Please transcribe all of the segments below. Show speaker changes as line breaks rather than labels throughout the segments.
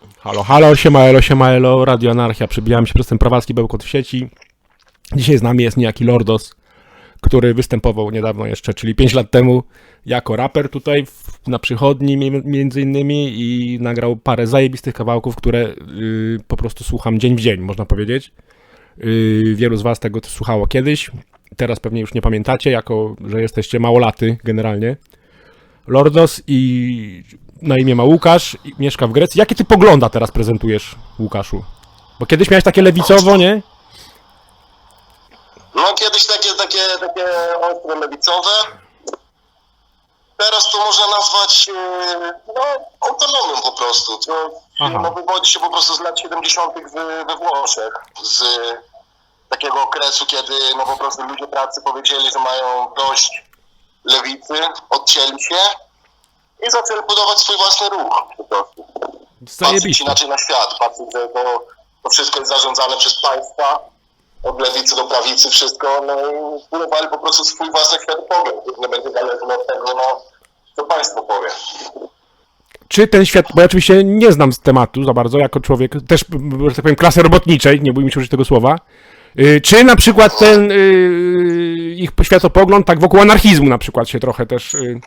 Halo, halo, siema elo, siema elo, Radio Anarchia. Przybijałem się przez ten prawacki bełkot w sieci. Dzisiaj z nami jest niejaki Lordos, który występował niedawno jeszcze, czyli 5 lat temu, jako raper tutaj w, na przychodni mi- między innymi i nagrał parę zajebistych kawałków, które y, po prostu słucham dzień w dzień, można powiedzieć. Y, wielu z was tego słuchało kiedyś, teraz pewnie już nie pamiętacie, jako że jesteście małolaty generalnie. Lordos i na imię ma Łukasz, i mieszka w Grecji. Jakie ty pogląda teraz prezentujesz, Łukaszu? Bo kiedyś miałeś takie lewicowo, nie?
No kiedyś takie, takie, takie ostre lewicowe. Teraz to można nazwać e, no, autonomią po prostu. To
Aha.
no, wywodzi się po prostu z lat 70. We, we Włoszech. Z takiego okresu, kiedy no, po prostu ludzie pracy powiedzieli, że mają dość lewicy, odcięli się i zaczęli budować swój własny ruch po prostu. Patrzeć
Zajebiście.
inaczej na świat, patrzeć, że to, to wszystko jest zarządzane przez państwa, od lewicy do prawicy wszystko, no i zbudowali po prostu swój własny światopogląd, który nie będzie zależny od tego, no, co państwo powie.
Czy ten świat, bo ja oczywiście nie znam z tematu za bardzo, jako człowiek, też, że tak powiem, klasy robotniczej, nie bójmy się użyć tego słowa, y, czy na przykład ten y, ich światopogląd tak wokół anarchizmu na przykład się trochę też y,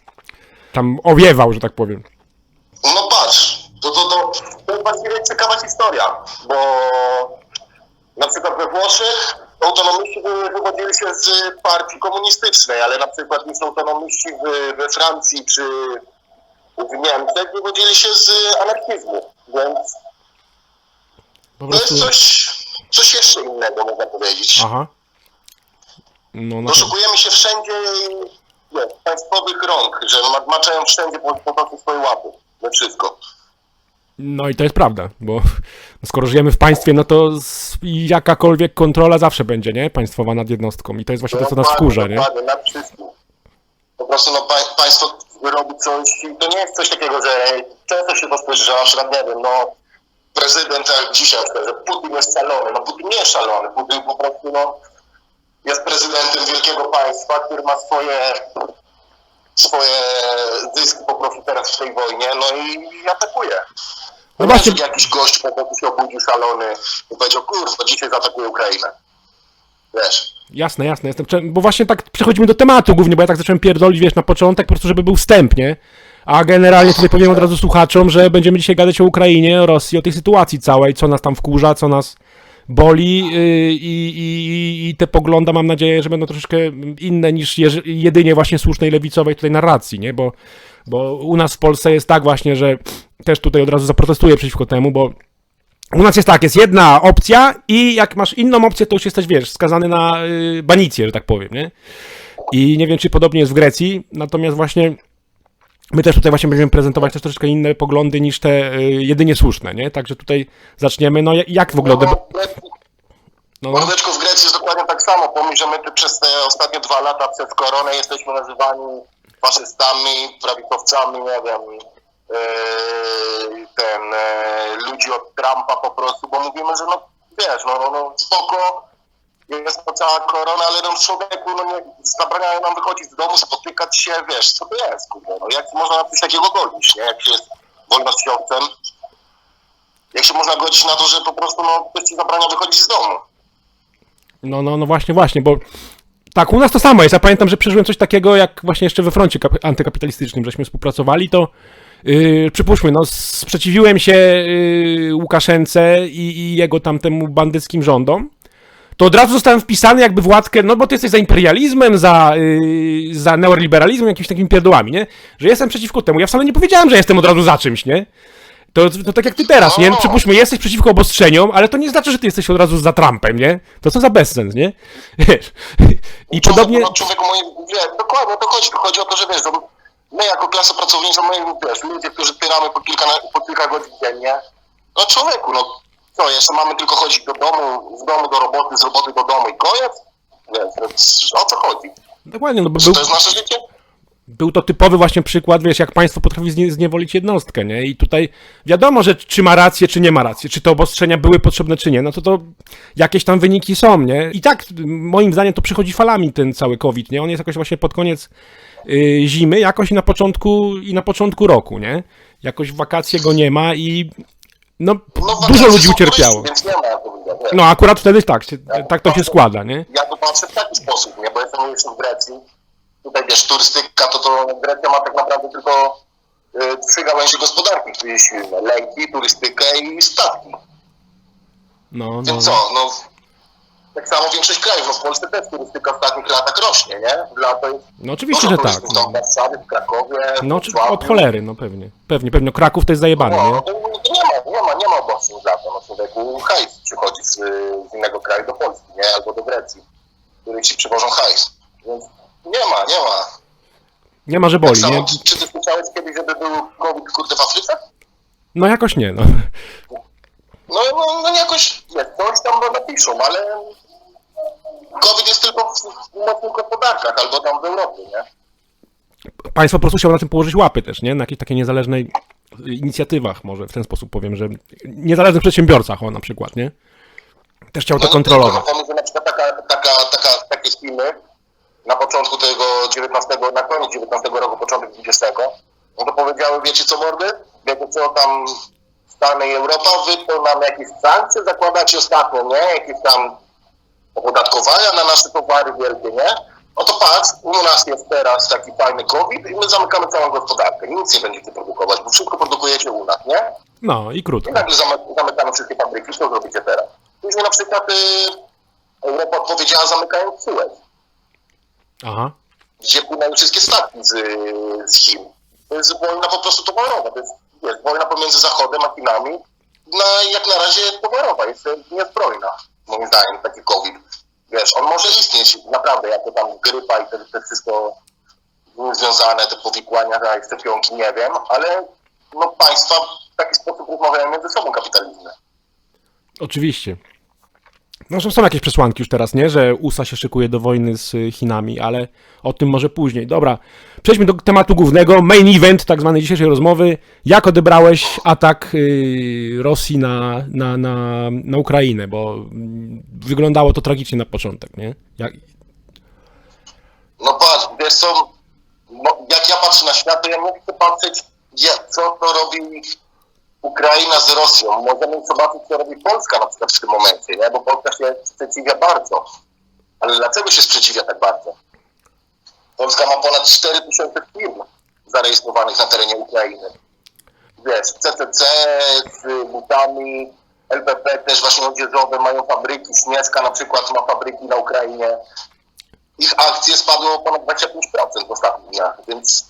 tam owiewał, że tak powiem.
No patrz, to, to, to, to jest właściwie ciekawa historia, bo na przykład we Włoszech autonomiści wy- wywodzili się z partii komunistycznej, ale na przykład już autonomiści w, we Francji czy w Niemczech wywodzili się z anarchizmu, więc
Po
to jest coś, coś jeszcze innego, można powiedzieć.
Aha. No, na pewno.
Doszukujemy się wszędzie nie, państwowych rąk, że ma- maczają wszędzie po, po prostu swoje łapy. We wszystko.
no i to jest prawda, bo skoro żyjemy w państwie, no to z, jakakolwiek kontrola zawsze będzie, nie? Państwowa nad jednostką i to jest właśnie to, co nas
Dokładnie,
wkurza, nie?
Dokładnie, nad wszystkim. Po prostu no, pa, państwo robi coś i to nie jest coś takiego, że często się to słyszy, że na przykład, nie wiem, no prezydent jak dzisiaj, na przykład, że Putin jest szalony. No Putin nie jest szalony, Putin po prostu no, jest prezydentem wielkiego państwa, który ma swoje swoje zyski po prostu teraz w tej wojnie, no i, atakuje.
No właśnie-.
Jakiś gość po prostu się obudził szalony i powiedział, kurwa, dzisiaj zaatakuje Ukrainę. Wiesz.
Jasne, jasne, jestem. Bo właśnie tak przechodzimy do tematu głównie, bo ja tak zacząłem pierdolić, wiesz, na początek, po prostu, żeby był wstęp, nie? A generalnie tutaj powiem od razu słuchaczom, że będziemy dzisiaj gadać o Ukrainie, o Rosji, o tej sytuacji całej, co nas tam wkurza, co nas boli yy, i, i, i te pogląda mam nadzieję, że będą troszeczkę inne niż jedynie właśnie słusznej lewicowej tutaj narracji, nie? Bo, bo u nas w Polsce jest tak właśnie, że też tutaj od razu zaprotestuję przeciwko temu, bo u nas jest tak, jest jedna opcja i jak masz inną opcję, to już jesteś, wiesz, skazany na y, banicję, że tak powiem, nie? I nie wiem, czy podobnie jest w Grecji, natomiast właśnie my też tutaj właśnie będziemy prezentować też troszeczkę inne poglądy niż te y, jedynie słuszne, nie? Także tutaj zaczniemy, no jak- w ogóle... Deb- no, no,
Mordeczko w Grecji jest dokładnie tak samo. Pomimo, że my tu przez te ostatnie dwa lata przed koronę jesteśmy nazywani faszystami, prawicowcami, nie wiem, yy, ten, yy, ludzi od Trumpa po prostu, bo mówimy, że no wiesz, no, no, no spoko, jest to cała korona, ale no człowieku, no nie, zabraniają nam wychodzić z domu, spotykać się, wiesz, co to jest, kurde, no jak można na coś takiego godzić, nie, jak się jest wolnościowcem, jak się można godzić na to, że po prostu, no, ktoś ci zabrania wychodzić z domu.
no, no, no właśnie, właśnie, bo tak, u nas to samo jest. Ja pamiętam, że przeżyłem coś takiego, jak właśnie jeszcze we froncie kap- antykapitalistycznym, żeśmy współpracowali, to yy, przypuśćmy, no sprzeciwiłem się yy, Łukaszence i, i jego tamtemu bandyckim rządom, to od razu zostałem wpisany jakby w łatkę, no bo ty jesteś za imperializmem, za, yy, za neoliberalizmem, jakimiś takimi pierdołami, nie? Że jestem przeciwko temu. Ja wcale nie powiedziałem, że jestem od razu za czymś, nie? To, to tak jak ty teraz, nie? No, przypuśćmy, jesteś przeciwko obostrzeniom, ale to nie znaczy, że ty jesteś od razu za Trumpem, nie? To co za bezsens, nie? I podobnie...
No, człowieku moim, wie, dokładnie to chodzi. Chodzi o to, że wiesz, że my jako klasa pracownicza, my wiesz, ludzie, którzy wspieramy po kilka, po kilka godzin dziennie, no człowieku, no co, jeszcze mamy tylko chodzić do domu, z domu do roboty, z roboty do domu i koniec? No, o co chodzi?
Dokładnie, no bo
Czy
był,
to jest nasze życie?
był to typowy właśnie przykład, wiesz, jak państwo potrafi znie, zniewolić jednostkę, nie? I tutaj wiadomo, że czy ma rację, czy nie ma racji, czy te obostrzenia były potrzebne, czy nie, no to to jakieś tam wyniki są, nie? I tak, moim zdaniem, to przychodzi falami ten cały COVID, nie? On jest jakoś właśnie pod koniec y, zimy, jakoś i na początku, i na początku roku, nie? Jakoś w wakacje go nie ma i No,
No,
dużo
wakacje
ludzi
są
ucierpiało.
turyści, Więc nie ma nie?
No, akurat wtedy tak, się, tak to się składa, nie?
Ja to patrzę w taki sposób, nie? Bo jestem jeszcze w Grecji. Tutaj wiesz, turystyka to, to Grecja ma tak naprawdę tylko y, trzy gałęzie gospodarki, które jest silne. Lęki, turystykę i statki.
No, no.
Więc co, no tak samo większość krajów, no w Polsce też turystyka w ostatnich latach rośnie, nie? Jest
No oczywiście,
dużo
że tak.
turystów
No,
w Warszawie, w Krakowie,
no
w
czy,
Wrocławiu.
od cholery, no pewnie. Pewnie, pewnie. Kraków to jest zajebane,
No,
nie?
to nie ma, nie ma, obostrzeń za to, no człowieku hajs przychodzi z, z innego kraju do Polski, nie? Albo do Grecji, których ci przywożą hajs. Więc nie ma, nie ma.
Nie ma, że boli,
Samo,
nie?
Czy ty słyszałeś kiedyś, żeby był COVID kurde w Afryce?
No jakoś nie, no.
No, no, no jakoś, nie, coś tam napiszą, ale COVID jest tylko w, mocnych gospodarkach, albo tam w Europie, nie?
Państwo po prostu chciało na tym położyć łapy też, nie? Na jakiejś takiej niezależnej inicjatywach, może w ten sposób powiem, że niezależnych przedsiębiorcach, o na przykład, nie? Też chciał to
No,
kontrolować.
Pomysł, że na przykład taka, taka, taka, takie filmy na początku tego 19, na koniec 19 roku, początek 20, no to powiedziały, wiecie co mordy? Wiecie co tam Stany i Europa, wy to nam jakieś sankcje zakładacie ostatnio, nie? Jakieś tam opodatkowania na nasze towary wielkie, nie? No to patrz, u nas jest teraz taki fajny COVID i my zamykamy całą gospodarkę. Nic nie będziecie produkować, bo wszystko produkujecie u nas, nie?
No i
I
krótko.
nagle zamy- zamykamy wszystkie fabryki, co zrobicie teraz? Później na przykład y, Europa odpowiedziała zamykając Suez,
Aha.
gdzie płynęły wszystkie statki z, z Chin. To jest wojna po prostu towarowa, to jest, jest wojna pomiędzy Zachodem a Chinami, na, jak na razie towarowa, jest niezbrojna, moim zdaniem, taki COVID. Wiesz, on może istnieć naprawdę jako tam grypa i te, te wszystko związane, te powikłania, te szczepionki, nie wiem, ale no, państwa w taki sposób rozmawiają między sobą kapitalizmy.
Oczywiście. No, są jakieś przesłanki już teraz, nie? Że USA się szykuje do wojny z y, Chinami, ale o tym może później. Dobra, przejdźmy do tematu głównego. Main event tak zwanej dzisiejszej rozmowy. Jak odebrałeś atak y, Rosji na, na, na, na Ukrainę? Bo mm, wyglądało to tragicznie na początek, nie? Jak,
No patrz, wiesz co, jak ja patrzę na świat, to ja nie chcę patrzeć, co to robi Ukraina z Rosją. Możemy zobaczyć, co robi Polska na przykład w tym momencie, nie? bo Polska się sprzeciwia bardzo. Ale dlaczego się sprzeciwia tak bardzo? Polska ma ponad 4 tysiące firm zarejestrowanych na terenie Ukrainy. Wiesz, CCC z butami, LPP też właśnie odzieżowe mają fabryki, Śnieżka na przykład ma fabryki na Ukrainie ich akcje spadły o ponad 25% w ostatnich dniach, więc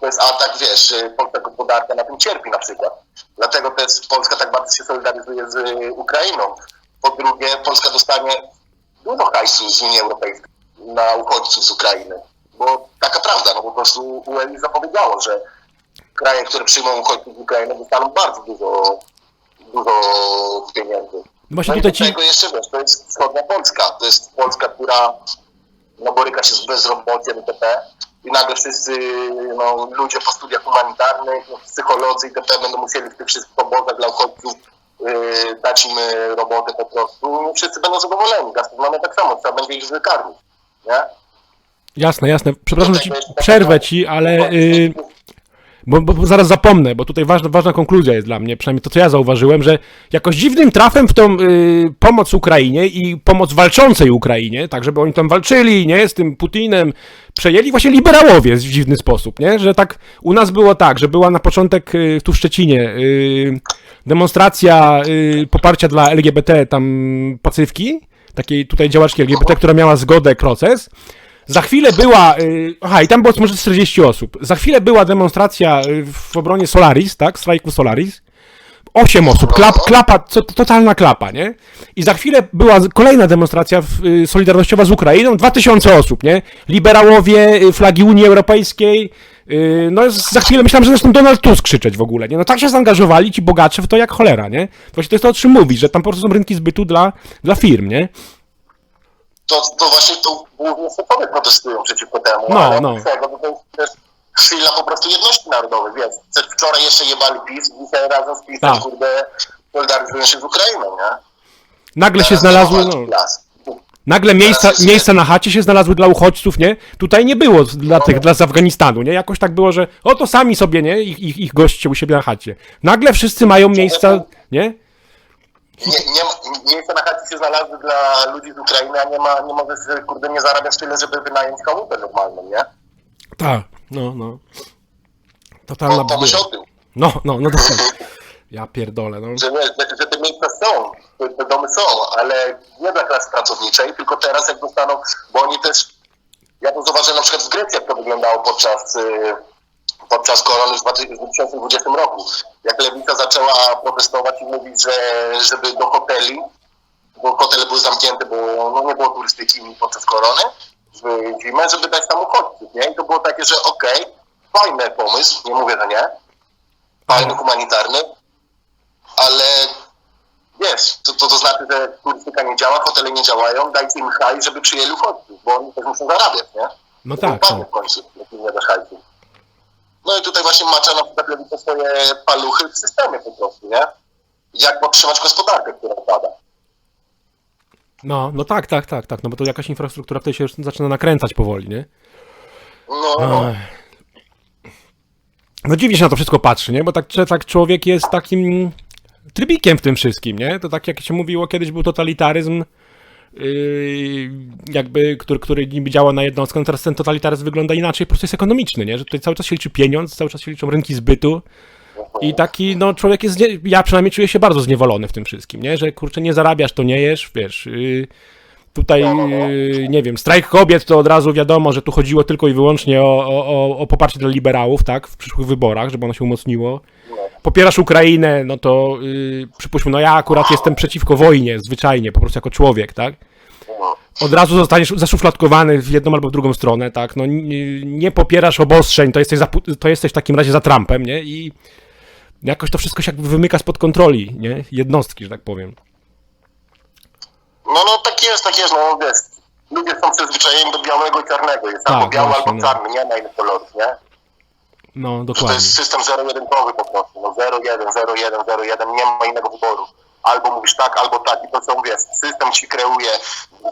to jest atak, wiesz, polska gospodarka na tym cierpi na przykład. Dlatego też Polska tak bardzo się solidaryzuje z y, Ukrainą. Po drugie, Polska dostanie dużo hajsu z Unii Europejskiej na uchodźców z Ukrainy, bo taka prawda, no po prostu UE zapowiedziało, że kraje, które przyjmą uchodźców z Ukrainy dostaną bardzo dużo, dużo pieniędzy.
No właśnie
No
tutaj ci...
tego jeszcze wiesz, to jest wschodnia Polska. To jest Polska, która no, boryka się z bezrobociem itp. I nagle wszyscy no, ludzie po studiach humanitarnych, no, psycholodzy itp. będą musieli w tych wszystkich obozach dla uchodźców yy, dać im yy, robotę po prostu. No, wszyscy będą zadowoleni. Gastronomia tak samo, trzeba będzie ich wykarmić. Nie?
Jasne, jasne. Przepraszam, że ci przerwę ci, ale... Y, Bo, bo zaraz zapomnę, bo tutaj ważna, ważna konkluzja jest dla mnie, przynajmniej to, co ja zauważyłem, że jakoś dziwnym trafem w tą y, pomoc Ukrainie i pomoc walczącej Ukrainie, tak żeby oni tam walczyli, nie, z tym Putinem, przejęli właśnie liberałowie w dziwny sposób, nie, że tak u nas było tak, że była na początek y, tu w Szczecinie y, demonstracja y, poparcia dla LGBT, tam Pacywki, takiej tutaj działaczki LGBT, która miała zgodę, proces, za chwilę była. y, Aha, i tam było może 40 osób. Za chwilę była demonstracja y, w obronie Solaris, tak? Strajku Solaris. 8 osób. Klap, klapa, totalna klapa, nie? I za chwilę była kolejna demonstracja y, solidarnościowa z Ukrainą. 2000 osób, nie? Liberałowie, y, flagi Unii Europejskiej. No, za chwilę myślałem, że zresztą Donald Tusk krzyczeć w ogóle, nie? No tak się zaangażowali ci bogacze w to jak cholera, nie? Właśnie to jest to, o czym mówisz, że tam po prostu są rynki zbytu dla, dla firm, nie?
To, to właśnie to głównie Sopowie protestują przeciwko temu.
No,
ale
no.
Bo to jest też chwila po prostu jedności narodowej. Przed- Wczoraj jeszcze jebali PiS, dzisiaj razem z PiSem,
Tak.
kurde, solidaryzują się z Ukrainą, nie?
Nagle się znalazły, no... Nagle miejsca, miejsca na chacie się znalazły dla uchodźców, nie? Tutaj nie było z- dla tych, dla z Afganistanu, nie? Jakoś tak było, że o to sami sobie, nie? Ich, ich, ich goście u siebie na chacie. Nagle wszyscy mają miejsca nie?
Nie, nie, ma- miejsce na chacie się znalazły dla ludzi z Ukrainy, a nie ma, nie możesz, kurde, nie zarabiać tyle, żeby wynająć chałupę normalną, nie?
Tak, no, no. Totalna
No, pomyśl
bzdura.
o tym,
No, no, no dokładnie. Ja pierdolę, no.
że, że, że te miejsca są, te, te domy są, ale nie dla klasy pracowniczej, tylko teraz jak dostaną, bo oni też, ja to zauważyłem na przykład w Grecji, jak to wyglądało podczas, y, podczas korony w 2020 roku. Jak Lewica zaczęła protestować i mówić, że żeby do hoteli, bo hotele były zamknięte, bo no, nie było turystyki podczas korony w zimę, żeby dać tam uchodźców, nie? I to było takie, że okej, fajny pomysł, nie mówię, że nie, fajny, humanitarny, ale wiesz, to, to, to znaczy, że turystyka nie działa, hotele nie działają, dajcie im hajs, żeby przyjęli uchodźców, bo oni też muszą zarabiać, nie?
No tak,
fajnie
tak.
w końcu, jak nie hajsu. No i tutaj właśnie macza na przykład lewica swoje paluchy w systemie po prostu, nie? Jak podtrzymać gospodarkę, która pada.
No, no tak, tak, tak, tak, no bo to jakaś infrastruktura tutaj się już zaczyna nakręcać powoli, nie?
No, no.
No dziwnie się na to wszystko patrzy, nie? Bo tak, tak człowiek jest takim trybikiem w tym wszystkim, nie? To tak jak się mówiło, kiedyś był totalitaryzm, jakby, który, który niby działa na jednostkę, no teraz ten totalitaryzm wygląda inaczej, po prostu jest ekonomiczny, nie? Że tutaj cały czas się liczy pieniądz, cały czas się liczą rynki zbytu i taki, no człowiek jest, ja przynajmniej czuję się bardzo zniewolony w tym wszystkim, nie? Że kurczę, nie zarabiasz, to nie jesz, wiesz... Yy, Tutaj, yy, nie wiem, strajk kobiet to od razu wiadomo, że tu chodziło tylko i wyłącznie o, o- o poparcie dla liberałów, tak, w przyszłych wyborach, żeby ono się umocniło. Popierasz Ukrainę, no to yy, przypuśćmy, no ja akurat jestem przeciwko wojnie, zwyczajnie, po prostu jako człowiek, tak. Od razu zostaniesz zaszufladkowany w jedną albo w drugą stronę, tak, no nie, nie popierasz obostrzeń, to jesteś, za, to jesteś w takim razie za Trumpem, nie, i jakoś to wszystko się jakby wymyka spod kontroli, nie, jednostki, że tak powiem.
No, no tak jest, tak jest, no wiesz. Ludzie są przyzwyczajeni do białego i czarnego. Jest
Tak,
albo biały,
właśnie,
albo
no.
czarny, nie ma innych kolorów, nie?
No,
To
dokładnie.
jest system zero-jedynkowy po prostu. No 0-1, 0-1, 0-1, nie ma innego wyboru. Albo mówisz tak, albo tak. I to są, wiesz, system ci kreuje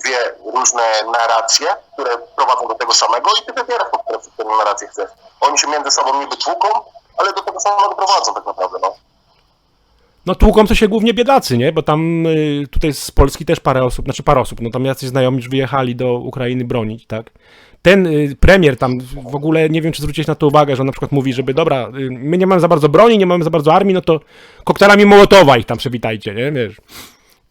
dwie różne narracje, które prowadzą do tego samego i ty wybierasz po prostu, którą narrację chcesz. Oni się między sobą niby tłuką, ale do tego samego prowadzą tak naprawdę, no.
No tłuką to się głównie biedacy, nie? Bo tam y, tutaj z Polski też parę osób, znaczy parę osób, no tam jacyś znajomi już wyjechali do Ukrainy bronić, tak? Ten y, premier tam w ogóle, nie wiem czy zwróciłeś na to uwagę, że on na przykład mówi, żeby dobra, y, my nie mamy za bardzo broni, nie mamy za bardzo armii, no to koktajlami Mołotowa ich tam przywitajcie, nie? Wiesz,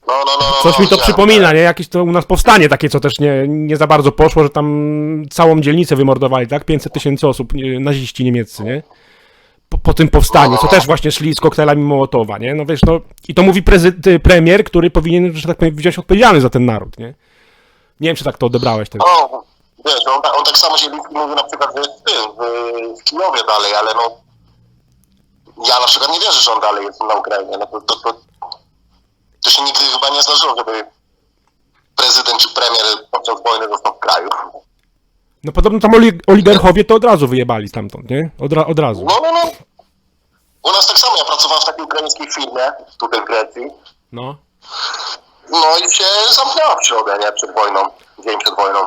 No, no, no, no,
coś
no,
mi to
ja-
przypomina, nie? Jakieś to u nas powstanie takie, co też nie, nie za bardzo poszło, że tam całą dzielnicę wymordowali, tak? 500 tysięcy osób, naziści niemieccy, nie? po, po tym powstaniu, co też właśnie szli z koktajlami Mołotowa, nie? No wiesz, no i to mówi premier, który powinien, że tak powiem, wziąć odpowiedzialność za ten naród, nie? Nie wiem, czy tak to odebrałeś. Tak.
No, wiesz, on, ta- on tak samo się mówi na przykład że w tym, w, w Kijowie dalej, ale no ja na przykład nie wierzę, że on dalej jest na Ukrainie. No to, to, to, to się nigdy chyba nie zdarzyło, żeby prezydent czy premier podczas wojny został w kraju.
No podobno tam oli- oligarchowie to od razu wyjebali stamtąd, nie? Od, ra- od razu.
No, no, no. U nas tak samo, ja pracowałem w takiej ukraińskiej firmie, tutaj w Grecji,
No.
no i się zamknęła przyroda, nie, przed wojną, dzień przed wojną.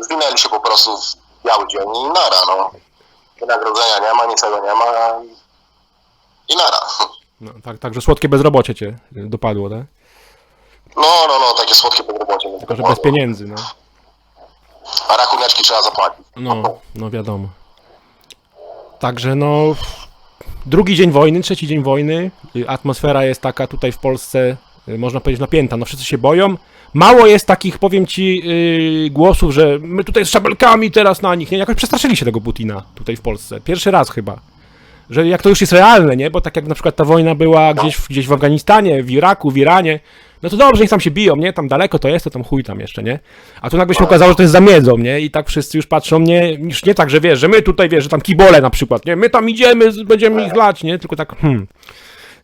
Zwinęli się po prostu w biały dzień i nara, no. Wynagrodzenia nie ma, niczego nie ma i nara.
no tak, także słodkie bezrobocie cię dopadło, tak?
No, no, no, takie słodkie bezrobocie.
Tylko, że bez pieniędzy, no.
A rachuneczki trzeba zapłacić.
No, no wiadomo. Także no, drugi dzień wojny, trzeci dzień wojny, atmosfera jest taka tutaj w Polsce, y, można powiedzieć, napięta, no wszyscy się boją. Mało jest takich, powiem ci, yy, głosów, że my tutaj z szabelkami teraz na nich, nie? Jakoś przestraszyli się tego Putina tutaj w Polsce. Pierwszy raz chyba. Że jak to już jest realne, nie? Bo tak jak na przykład ta wojna była gdzieś, gdzieś w Afganistanie, w Iraku, w Iranie, no to dobrze, niech tam się biją, nie? Tam daleko to jest, to tam chuj tam jeszcze, nie? A tu nagle się okazało, że to jest za miedzą, nie? I tak wszyscy już patrzą, nie? Już nie tak, że wiesz, że my tutaj, wiesz, że tam kibole na przykład, nie? My tam idziemy, będziemy ich lać, nie? Tylko tak, hmm,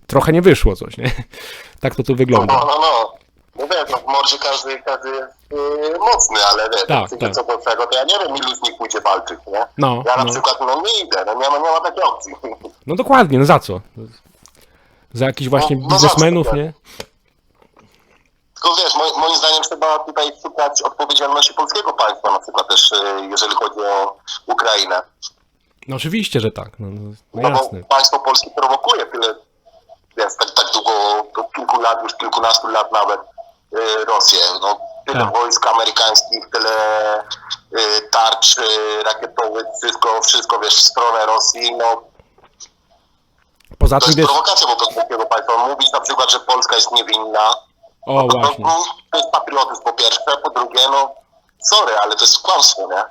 trochę nie wyszło coś, nie? Tak to tu wygląda.
no, no. No wiesz, no w mordzie każdy, każdy jest yy, mocny, ale wiesz,
Tak,
tak, co do czego, to ja nie wiem, ilu z nich pójdzie walczyć, nie?
No,
Ja na
no.
przykład, no nie idę, no nie ma, nie ma takiej opcji.
No dokładnie, no za co? Za jakichś właśnie
No, no
biznesmenów, nie?
Tylko wiesz, moim, moim zdaniem trzeba tutaj szukać odpowiedzialności polskiego państwa, na przykład też, yy, jeżeli chodzi o Ukrainę.
No oczywiście, że tak, no, no, no
No bo państwo polskie prowokuje tyle, wiesz, tak, tak długo, kilku lat, już kilkunastu lat nawet Rosję. No, tyle
Tak.
wojsk amerykańskich, tyle y, tarcz y, rakietowych, wszystko, wszystko wiesz, w stronę Rosji. No,
Poza
to
tym
jest
wiesz...
prowokacja prostu takiego państwa. Mówić na przykład, że Polska jest niewinna.
O,
No,
właśnie.
no, to jest patriotyzm po pierwsze, po drugie, no sorry, ale to jest kłamstwo, nie?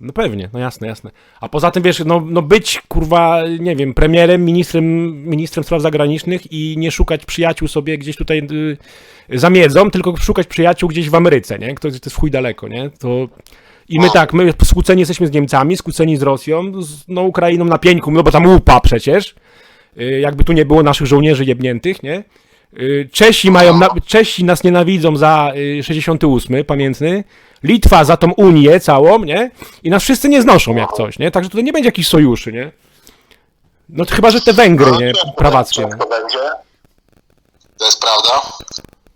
No pewnie, no jasne, jasne. A poza tym, wiesz, no, no być, kurwa, nie wiem, premierem, ministrem, ministrem spraw zagranicznych i nie szukać przyjaciół sobie gdzieś tutaj y, za miedzą, tylko szukać przyjaciół gdzieś w Ameryce, nie? To, to jest chuj daleko, nie? To... I my tak, my skłóceni jesteśmy z Niemcami, skłóceni z Rosją, z no, Ukrainą na pieńku, no bo tam łupa przecież. Y, jakby tu nie było naszych żołnierzy jebniętych, nie? Y, Czesi mają, na, Czesi nas nienawidzą za y, 68, pamiętny. Litwa za tą Unię całą, nie? I nas wszyscy nie znoszą jak coś, nie? Także tutaj nie będzie jakichś sojuszy, nie? No to chyba, że te Węgry, nie? Prawackie.
będzie, ciężko będzie. To jest prawda.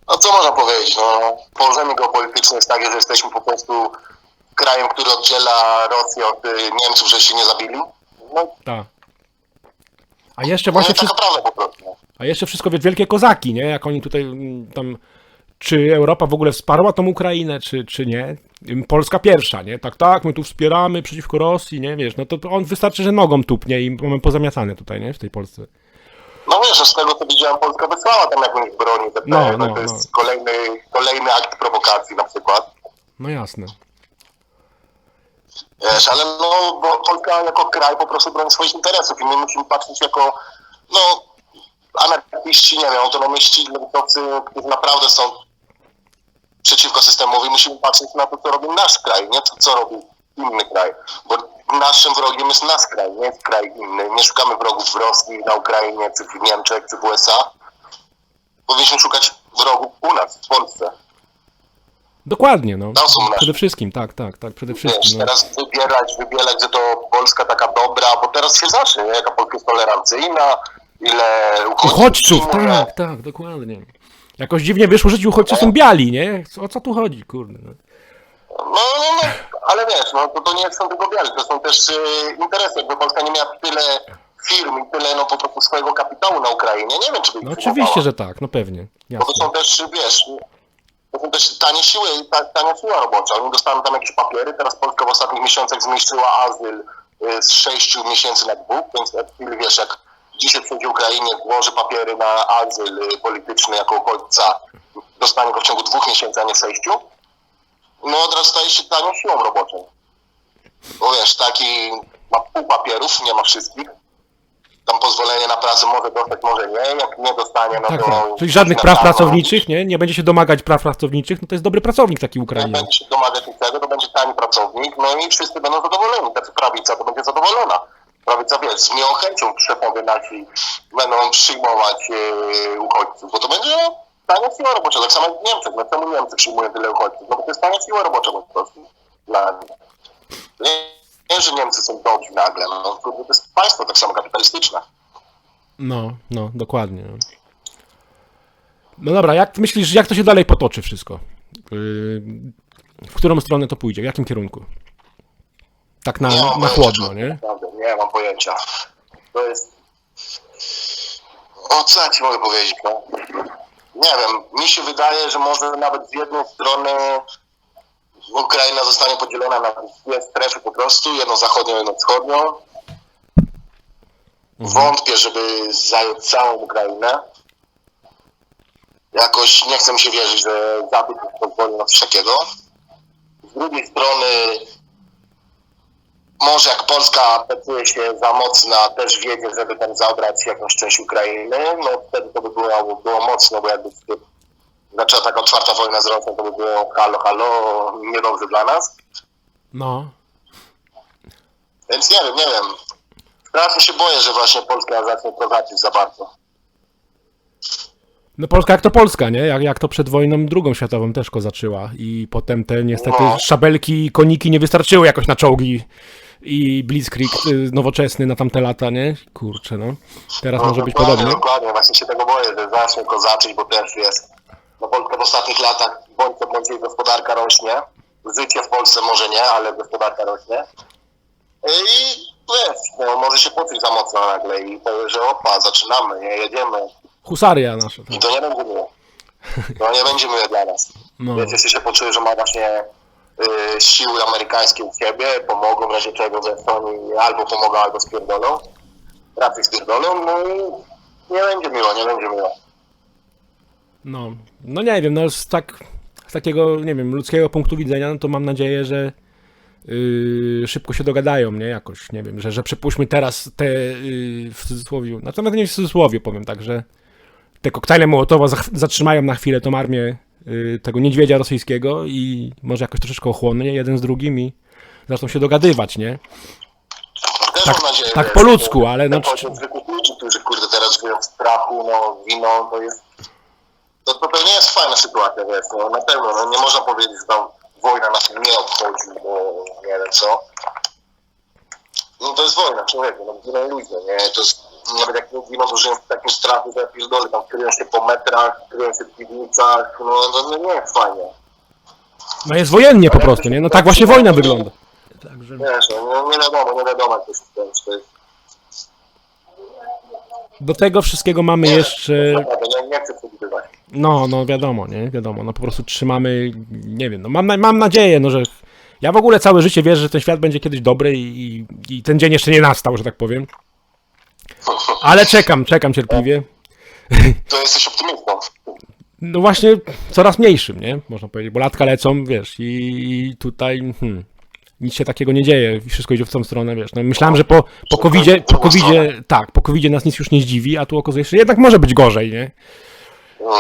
No co można powiedzieć, no położenie geopolityczne jest takie, że jesteśmy po prostu krajem, który oddziela Rosję od y, Niemców, że się nie zabili. No,
Tak. A jeszcze
no
właśnie
jest taka prawda po prostu.
A jeszcze wszystko, wiesz, wielkie kozaki, nie? Jak oni tutaj mm, tam... Czy Europa w ogóle wsparła tą Ukrainę, czy, czy nie? Polska pierwsza, nie? Tak, tak, my tu wspieramy przeciwko Rosji, nie? Wiesz, no to on wystarczy, że nogą tupnie i mamy pozamiatane tutaj, nie? W tej Polsce.
No wiesz, że z tego co widziałem, Polska wysłała tam jakąś broń, te,
No,
no,
no,
to jest
no.
Kolejny, kolejny akt prowokacji na przykład.
No jasne.
Wiesz, ale no, bo Polska jako kraj po prostu broni swoich interesów i my musimy patrzeć jako, no, anarchiści, nie wiem, autonomiści, lewicowcy, którzy naprawdę są przeciwko systemowi, musimy patrzeć na to, co robi nasz kraj, nie to, co robi inny kraj. Bo naszym wrogiem jest nasz kraj, nie jest kraj inny. Nie szukamy wrogów w Rosji, na Ukrainie, czy w Niemczech, czy w USA. Powinniśmy szukać wrogów u nas, w Polsce.
Dokładnie, no. Przede wszystkim, tak, tak, tak, przede
Wiesz,
wszystkim. No.
teraz wybierać, wybierać, że to Polska taka dobra, bo teraz się zacznie, nie? Jaka Polska jest tolerancyjna, ile uchodźców.
Uchodźców,
przyjmuje.
tak, tak, dokładnie. Jakoś dziwnie wyszło, że ci uchodźcy są biali, nie? O co tu chodzi, kurde? No.
No, no, no, ale wiesz, no to, to nie są tylko biali, to są też y, interesy. Jakby Polska nie miała tyle firm i tyle, no po prostu swojego kapitału na Ukrainie, nie wiem, czy by
no oczywiście, że tak, no pewnie,
Bo to
jasne.
są też, wiesz, to są też tanie siły, ta, tania siła robocza. Oni dostaną tam jakieś papiery. Teraz Polska w ostatnich miesiącach zmniejszyła azyl y, z 6 miesięcy na dwóch, więc jak, wiesz, jak dzisiaj przyjdzie Ukrainie, złoży papiery na azyl polityczny jako uchodźca, dostanie go w ciągu dwóch miesięcy, a nie sześciu, no od razu staje się tanią siłą roboczą. Bo wiesz, taki ma pół papierów, nie ma wszystkich. Tam pozwolenie na pracę może dostać, może nie. Jak nie dostanie, no
Tak,
to...
tak. Czyli żadnych praw
na-
pracowniczych, nie? Nie będzie się domagać praw pracowniczych, no to jest dobry pracownik taki
Jak
Ukrainie.
będzie się domagać niczego, to będzie tani pracownik, no i wszyscy będą zadowoleni. Tacy prawica to będzie zadowolona. Prawica, wiesz, z miłą chęcią szefowie nasi będą przyjmować e, uchodźców, bo to będzie tania siła robocza. Tak samo jak w Niemczech. No czemu Niemcy przyjmują tyle uchodźców? No bo to jest tania siła robocza po prostu dla nich. Nie, że Niemcy są dobrzy nagle, no to jest państwo tak samo kapitalistyczne.
No, no, dokładnie. no. No dobra, jak myślisz, jak to się dalej potoczy wszystko? Yy, w którą stronę to pójdzie? W jakim kierunku? Tak na, na
pojęcia,
chłodno, nie?
Naprawdę, nie mam pojęcia. To jest... O, co ja ci mogę powiedzieć, no? Nie wiem, mi się wydaje, że może nawet z jednej strony Ukraina zostanie podzielona na dwie strefy po prostu, jedną zachodnią, jedną wschodnią. Wątpię, żeby zająć całą Ukrainę. Jakoś nie chcę mi się wierzyć, że Zachód pozwoli na coś takiego. Z drugiej strony może jak Polska pecuje się za mocna, też wiedzie, żeby tam zabrać jakąś część Ukrainy, no wtedy to by było, było mocno, bo jakby zaczęła taka otwarta wojna z Rosją, to by było halo, halo, niedobrze dla nas.
No,
Więc nie wiem, nie wiem. Strasznie się boję, że właśnie Polska zacznie prowadzić za bardzo.
No Polska jak to Polska, nie? Jak, jak to przed wojną drugą światową też kozaczyła i potem te niestety
No.
szabelki i koniki nie wystarczyły jakoś na czołgi i Blitzkrieg y, nowoczesny na tamte lata, nie? Kurczę, no. Teraz może być podobnie.
Dokładnie, właśnie się tego boję, że zacznie kozaczyć, bo też jest. No Polska w ostatnich latach, bądź co bądź jej gospodarka rośnie. Życie w Polsce może nie, ale gospodarka rośnie. I wiesz, no, może się poczuć za mocno nagle i powie, że opa, zaczynamy, nie, jedziemy.
Husaria nasza.
I
Tak.
to nie będzie miłe. To nie będzie miłe dla nas.
No.
Więc jeśli się poczuje, że ma właśnie siły amerykańskie u siebie, pomogą w razie czego ze Estonii albo pomogą, albo spierdolą. Raczej spierdolą, no i nie będzie miło, nie będzie miło.
No, no nie wiem, no z, tak, z takiego, nie wiem, ludzkiego punktu widzenia, no to mam nadzieję, że yy, szybko się dogadają, nie, jakoś, nie wiem, że, że przypuśćmy teraz te, yy, w cudzysłowie, to nawet nie w cudzysłowie powiem tak, że te koktajle Mołotowa zatrzymają na chwilę tą armię tego niedźwiedzia rosyjskiego i może jakoś troszeczkę ochłonie jeden z drugim i zaczną się dogadywać, nie?
Też
Tak-
mam nadzieję,
tak po ludzku, ale no-
zwykłych ludzi, którzy kurde teraz żyją w strachu, no wino, to jest... To, to pewnie jest fajna sytuacja, wiesz, no na pewno, no nie można powiedzieć, że tam wojna nas nie obchodzi, bo nie wiem co. No to jest wojna, człowieku, no giną ludzie, nie, to jest, nawet jak nie giną, to żyją w takim strachu, że pierdolę, tam kryją się po metrach, kryją się w piwnicach, no to nie jest fajnie.
No jest wojennie po prostu, nie? No tak właśnie wojna wygląda. Także...
Wiesz, no nie, wiadomo, nie wiadomo jak to się skończy, to jest...
Do tego wszystkiego mamy jeszcze
Naprawdę, nie, nie chcę przewidywać.
No, no wiadomo, nie? Wiadomo, no po prostu trzymamy, nie wiem, no mam, na- mam nadzieję, no że ja w ogóle całe życie wierzę, że ten świat będzie kiedyś dobry i, i, i ten dzień jeszcze nie nastał, że tak powiem. Ale czekam, czekam cierpliwie.
To jesteś optymistą.
No właśnie coraz mniejszym, nie? Można powiedzieć, bo latka lecą, wiesz, i tutaj hmm, nic się takiego nie dzieje wszystko idzie w tą stronę, wiesz. No myślałem, że po, po covidzie, po covidzie, tak, po covidzie nas nic już nie zdziwi, a tu okazuje się, że jednak może być gorzej, nie?
Mm,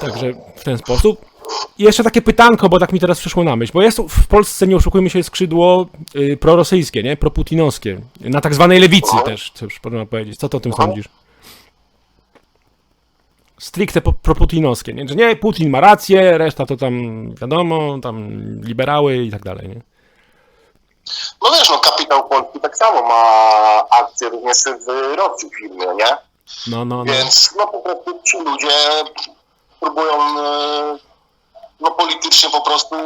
Także w ten sposób. I jeszcze takie pytanko, bo tak mi teraz przyszło na myśl, bo jest w Polsce, nie oszukujmy się, skrzydło y, prorosyjskie, nie? Proputinowskie. Na tak zwanej lewicy też, co już można powiedzieć. Co ty o tym sądzisz? Stricte po- proputinowskie, nie? Że nie, Putin ma rację, reszta to tam wiadomo, tam liberały i tak dalej, nie?
No wiesz, no kapitał Polski tak samo ma akcje również w Rosji firmy, nie?
No, no, no.
Więc no po prostu ci ludzie próbują e, no politycznie po prostu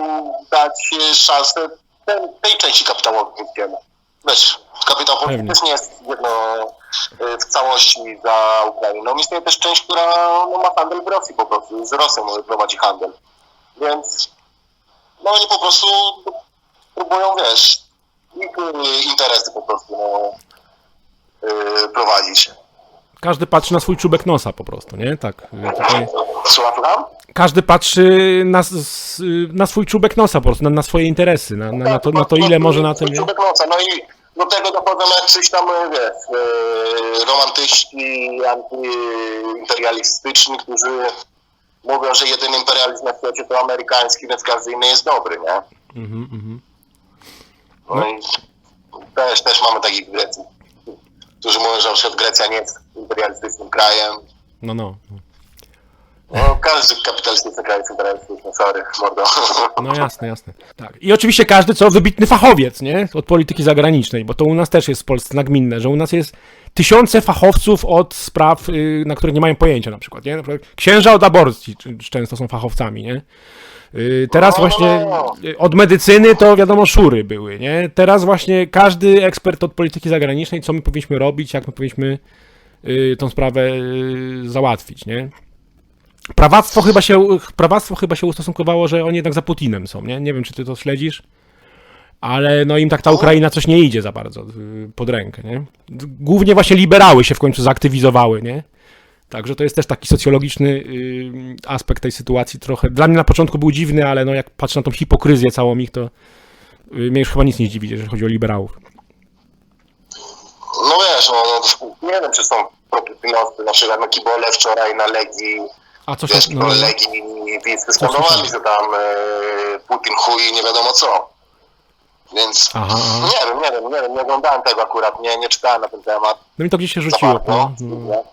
dać szansę ten, tej części kapitału polskiemu. Wiesz, kapitał też nie jest jedno e, w całości za Ukrainą. Istnieje też część, która no, ma handel w Rosji po prostu, z Rosją prowadzi handel. Więc no oni po prostu próbują, wiesz, ich e, interesy po prostu no, e, prowadzić.
Każdy patrzy na swój czubek nosa po prostu, nie? Tak. Tutaj
Słucham,
każdy patrzy na, na swój czubek nosa po prostu, na, na swoje interesy, na, na, na, to, na to ile może na tym?
Czubek noca. No i do tego dochodzą jacyś tam, wiesz, e, romantyści, antyimperialistyczni, którzy mówią, że jedyny imperializm na świecie to amerykański, więc każdy inny jest dobry, nie?
Mhm, mhm.
No i też, też mamy takich Grecji, którzy mówią, że Grecja nie jest imperialistycznym krajem.
No. no. No,
każdy kapitalistyczny kraj jest imperialistyczny, sorry, mordo.
No jasne, jasne. Tak. I oczywiście każdy, co wybitny fachowiec, nie? Od polityki zagranicznej, bo to u nas też jest w Polsce nagminne, że u nas jest tysiące fachowców od spraw, y, na których nie mają pojęcia na przykład, nie? Na przykład księża od aborcji czy- czy często są fachowcami, nie? Y, Teraz
No, no,
właśnie
no.
y, od medycyny to wiadomo szury były, nie? Teraz właśnie każdy ekspert od polityki zagranicznej, co my powinniśmy robić, jak my powinniśmy y, tą sprawę y, załatwić, nie? Prawactwo chyba się, prawactwo chyba się ustosunkowało, że oni jednak za Putinem są, nie? Nie wiem, czy ty to śledzisz, ale no im tak ta Ukraina coś nie idzie za bardzo y, pod rękę, nie? Głównie właśnie liberały się w końcu zaktywizowały, nie? Także to jest też taki socjologiczny y, aspekt tej sytuacji trochę. Dla mnie na początku był dziwny, ale no jak patrzę na tą hipokryzję całą ich, to y, mnie już chyba nic nie zdziwi, jeżeli chodzi o liberałów.
No wiesz, no, no nie wiem, czy są proputinowcy, na przykład no Kibole wczoraj na Legii,
A co
wiesz,
się... No, no,
Legii Wisły skandowali, że tam e, Putin chuj i nie wiadomo co. Więc
Aha, aha.
nie wiem, nie wiem, nie wiem, nie oglądałem tego akurat, nie, nie czytałem na ten temat.
no mi to gdzieś się rzuciło. No, no.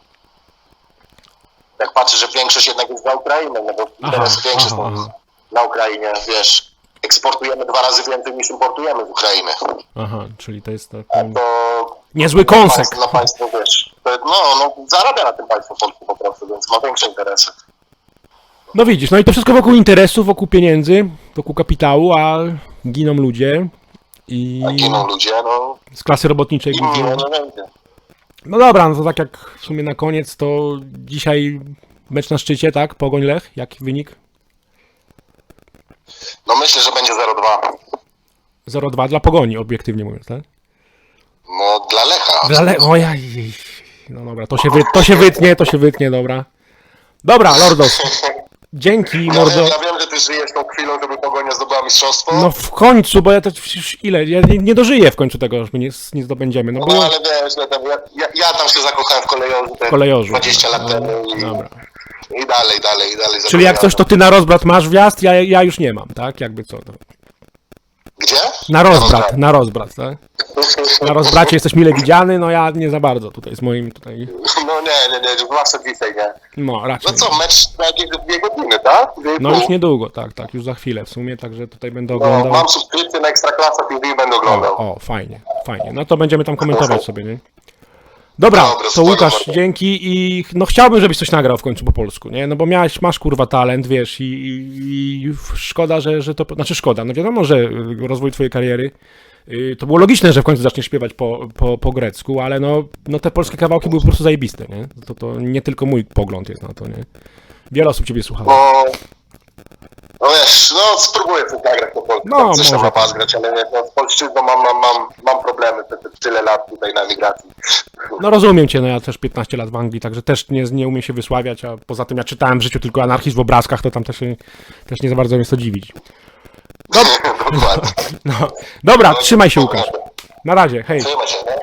Jak patrzę, że większość jednak jest za Ukrainę, no bo
Aha,
interesy większe
aha, aha.
na Ukrainie, wiesz, eksportujemy dwa razy więcej niż importujemy z Ukrainy.
Aha, czyli to jest tak...
To
Niezły kąsek.
Państwo, na państwo, wiesz, no, no, zarabia na tym państwo polskie po prostu, więc ma większe interesy.
No widzisz, no i to wszystko wokół interesów, wokół pieniędzy, wokół kapitału, a giną ludzie i
A giną ludzie, no,
z klasy robotniczej
i
głównie.
miło nie będzie.
No dobra, no to tak jak w sumie na koniec, to dzisiaj mecz na szczycie, tak? Pogoń Lech, jaki wynik?
No myślę, że będzie 0-2.
0-2 dla Pogoni, obiektywnie mówiąc, tak?
No dla Lecha.
Dla Le... Ojej. No dobra, to się, wy... to się wytnie, to się wytnie, dobra. Dobra, Lordos. Dzięki,
Ja
mordo.
wiem, ja wiem, że ty żyjesz tą chwilą, żeby Pogonia zdobyła mistrzostwo.
No w końcu, bo ja to przecież ile? Ja nie, nie dożyję w końcu tego, że my nie, nie zdobędziemy. No
No
bo
ale wiesz, no, tam, ja, ja, ja tam się zakochałem w kolejorzu te
kolejorzu.
20 lat temu i,
Dobra.
i dalej, dalej, i dalej.
Czyli jak coś, to ty na rozbrat masz wjazd, ja, ja już nie mam, tak? Jakby co. To.
Gdzie?
Na rozbrat, na rozbrat, tak? Na rozbracie jesteś mile widziany, no ja nie za bardzo tutaj z moim tutaj.
No nie, nie, nie, zwłaszcza dzisiaj, nie.
No raczej.
No co, mecz na jakieś dwie godziny, tak? Dwie
No
pół.
już niedługo, tak, tak, już za chwilę w sumie, także tutaj będę
No,
oglądał.
mam subskrypcję na Ekstraklasa TV i będę oglądał.
O, o, fajnie, fajnie. No to będziemy tam komentować sobie, nie? Dobra,
Dobra,
to Łukasz, dzięki i no chciałbym, żebyś coś nagrał w końcu po polsku, nie? No bo miałeś, masz kurwa talent, wiesz, i, i, i szkoda, że, że to, znaczy szkoda, no wiadomo, że y, rozwój twojej kariery, y, to było logiczne, że w końcu zaczniesz śpiewać po, po, po grecku, ale no, no te polskie kawałki były po prostu zajebiste, nie? To, to nie tylko mój pogląd jest na to, nie? Wiele osób ciebie słuchało.
No, no wiesz, no spróbuję coś nagrać po polsku,
No,
no, coś tam
może
na pas grać, ale wiesz, no, z polszczyzną mam, mam, mam, mam problemy te, te tyle lat tutaj na emigracji.
No rozumiem cię, no ja też 15 lat w Anglii, także też nie, nie umiem się wysławiać, a poza tym ja czytałem w życiu tylko anarchizm w obrazkach, to tam też, się- też nie za bardzo mnie to dziwić.
Dokładnie.
No, dobra, trzymaj się Łukasz. Na razie, hej.
Trzymaj się, nie?